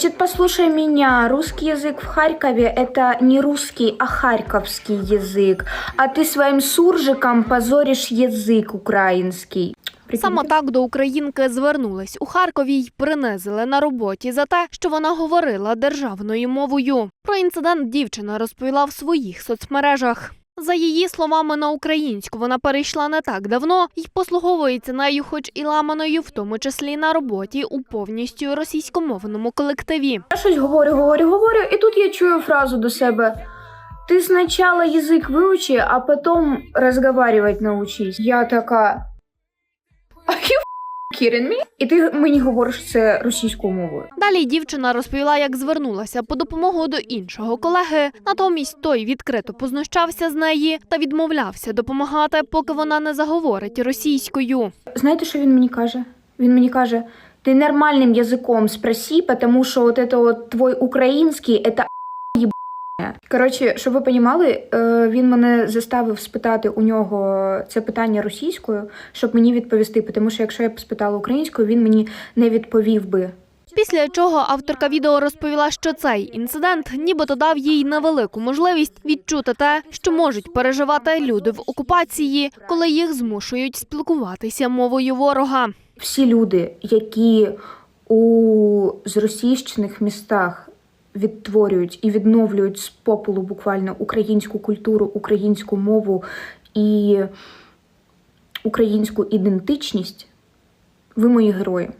Значит, послушай меня. Русский язык в Харькове – это не русский, а харьковский язык. А ты своим суржиком позоришь язык украинский. Прикинь, Саме так до українки звернулись у Харкові й принизили на роботі за те, що вона говорила державною мовою. Про інцидент дівчина розповіла в своїх соцмережах. За її словами, на українську вона перейшла не так давно і послуговується нею, хоч і ламаною, в тому числі на роботі у повністю російськомовному колективі. Я щось говорю, говорю, говорю, і тут я чую фразу до себе. Ти спочатку язик вивчи, а потім розговаривати научись. Я така. Are you kidding me? І ти мені говориш це російською мовою. Далі дівчина розповіла, як звернулася по допомогу до іншого колеги. Натомість той відкрито познущався з неї та відмовлявся допомагати, поки вона не заговорить російською. Знаєте, що він мені каже? Він мені каже: ти нормальним язиком спроси, тому що от это твой український это єбання». Коротше, щоб ви понімали, е, він мене заставив спитати у нього це питання російською, щоб мені відповісти. Тому що якщо я б спитала українською, він мені не відповів би. Після чого авторка відео розповіла, що цей інцидент нібито дав їй невелику можливість відчути те, що можуть переживати люди в окупації, коли їх змушують спілкуватися мовою ворога. Всі люди, які у зросійщених містах відтворюють і відновлюють з попелу буквально українську культуру, українську мову і українську ідентичність, ви мої герої.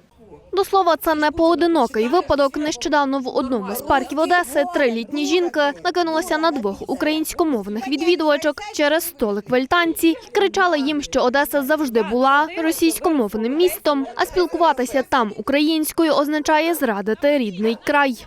До слова, це не поодинокий випадок. Нещодавно в одному з парків Одеси три літні жінки накинулися на двох українськомовних відвідувачок через столик в альтанці кричали їм, що Одеса завжди була російськомовним містом, а спілкуватися там українською означає зрадити рідний край.